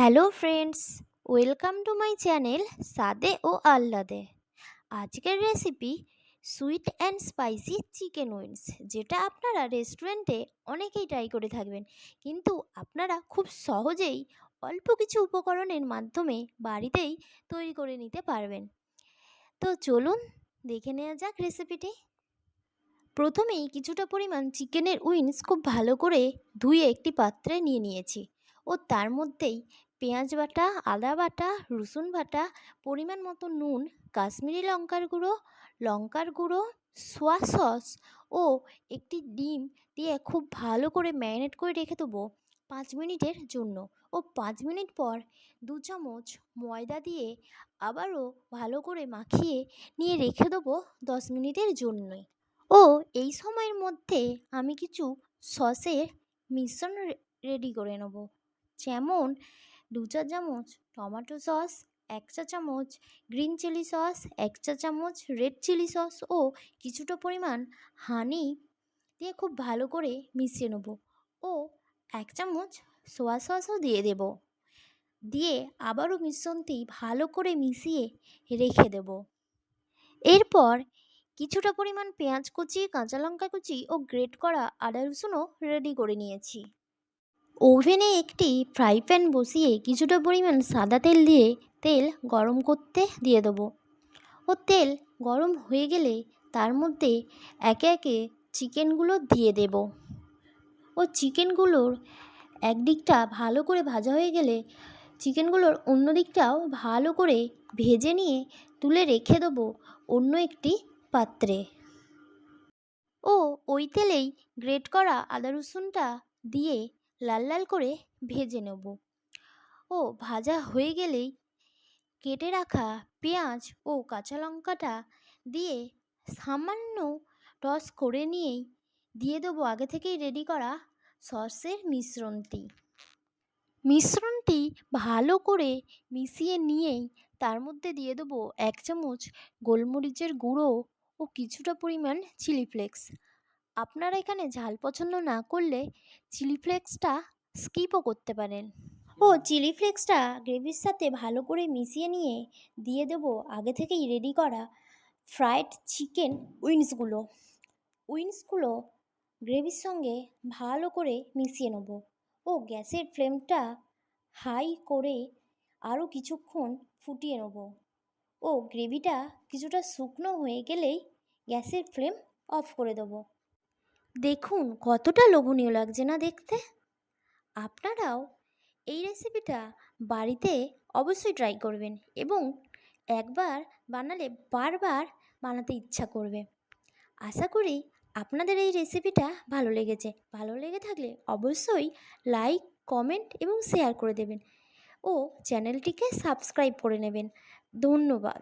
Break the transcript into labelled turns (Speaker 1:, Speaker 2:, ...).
Speaker 1: Hello friends welcome to my channel সাদে ও আহ্লাদে আজকের recipe sweet and spicy chicken wings যেটা আপনারা রেস্টুরেন্টে অনেকেই ট্রাই করে থাকবেন। কিন্তু আপনারা খুব সহজেই অল্প কিছু উপকরণের মাধ্যমে বাড়িতেই তৈরি করে নিতে পারবেন। তো চলুন, দেখে নেওয়া যাক রেসিপিটি প্রথমেই কিছুটা পরিমাণ চিকেনের উইংস খুব ভালো করে ধুয়ে একটি পাত্রে নিয়ে নিয়েছি। ও তার মধ্যেই পেঁয়াজ বাটা, আদা বাটা, রসুন বাটা, পরিমাণ মতো নুন, কাশ্মীরি লঙ্কার গুঁড়ো লঙ্কার গুঁড়ো সোয়া সস ও একটি ডিম দিয়ে খুব ভালো করে ম্যারিনেট করে রেখে দেবো পাঁচ মিনিটের জন্য। ও পাঁচ মিনিট পর দু চামচ ময়দা দিয়ে আবারও ভালো করে মাখিয়ে নিয়ে রেখে দেবো দশ মিনিটের জন্যই। ও এই সময়ের মধ্যে আমি কিছু সসের মিশ্রণ রেডি করে নেব। যেমন দু চা চামচ টমেটো সস, এক চা চামচ গ্রিন চিলি সস, এক চা চামচ রেড চিলি সস ও কিছুটা পরিমাণ হানি দিয়ে খুব ভালো করে মিশিয়ে নেব ও এক চামচ সোয়া সসও দিয়ে দেব। দিয়ে আবারও মিশ্রণটি ভালো করে মিশিয়ে রেখে দেব। এরপর কিছুটা পরিমাণ পেঁয়াজ কুচি, কাঁচা লঙ্কা কুচি ও গ্রেট করা আদা রসুনও রেডি করে নিয়েছি। ওভেনে একটি ফ্রাই প্যান বসিয়ে কিছুটা পরিমাণ সাদা তেল দিয়ে তেল গরম করতে দিয়ে দেবো। ও তেল গরম হয়ে গেলে তার মধ্যে একে একে চিকেনগুলো দিয়ে দেব। ও চিকেনগুলোর একদিকটা ভালো করে ভাজা হয়ে গেলে চিকেনগুলোর অন্য দিকটাও ভালো করে ভেজে নিয়ে তুলে রেখে দেবো অন্য একটি পাত্রে। ও ওই তেলেই গ্রেট করা আদা রসুনটা দিয়ে লাল লাল করে ভেজে নেব। ও, ভাজা হয়ে গেলেই কেটে রাখা পেঁয়াজ ও কাঁচা লঙ্কাটা দিয়ে সামান্য টস করে নিয়েই দিয়ে দেবো আগে থেকেই রেডি করা সসের মিশ্রণটি। মিশ্রণটি ভালো করে মিশিয়ে নিয়েই তার মধ্যে দিয়ে দেবো এক চামচ গোলমরিচের গুঁড়ো ও কিছুটা পরিমাণ চিলি ফ্লেক্স আপনারা এখানে ঝাল পছন্দ না করলে চিলি ফ্লেক্সটা স্কিপও করতে পারেন। ও চিলি ফ্লেক্সটা গ্রেভির সাথে ভালো করে মিশিয়ে নিয়ে দিয়ে দেবো আগে থেকেই রেডি করা ফ্রায়েড চিকেন উইংসগুলো। উইংসগুলো গ্রেভির সঙ্গে ভালো করে মিশিয়ে নেব। ও গ্যাসের ফ্লেমটা হাই করে আরও কিছুক্ষণ ফুটিয়ে নেব। ও গ্রেভিটা কিছুটা শুকনো হয়ে গেলেই গ্যাসের ফ্লেম অফ করে দেবো। দেখুন, কতটা লোভনীয় লাগছে না দেখতে? আপনারাও এই রেসিপিটা বাড়িতে অবশ্যই ট্রাই করবেন এবং একবার বানালে বারবার বানাতে ইচ্ছা করবে। আশা করি আপনাদের এই রেসিপিটা ভালো লেগেছে। ভালো লেগে থাকলে অবশ্যই লাইক কমেন্ট এবং শেয়ার করে দেবেন ও চ্যানেলটিকে সাবস্ক্রাইব করে নেবেন। ধন্যবাদ।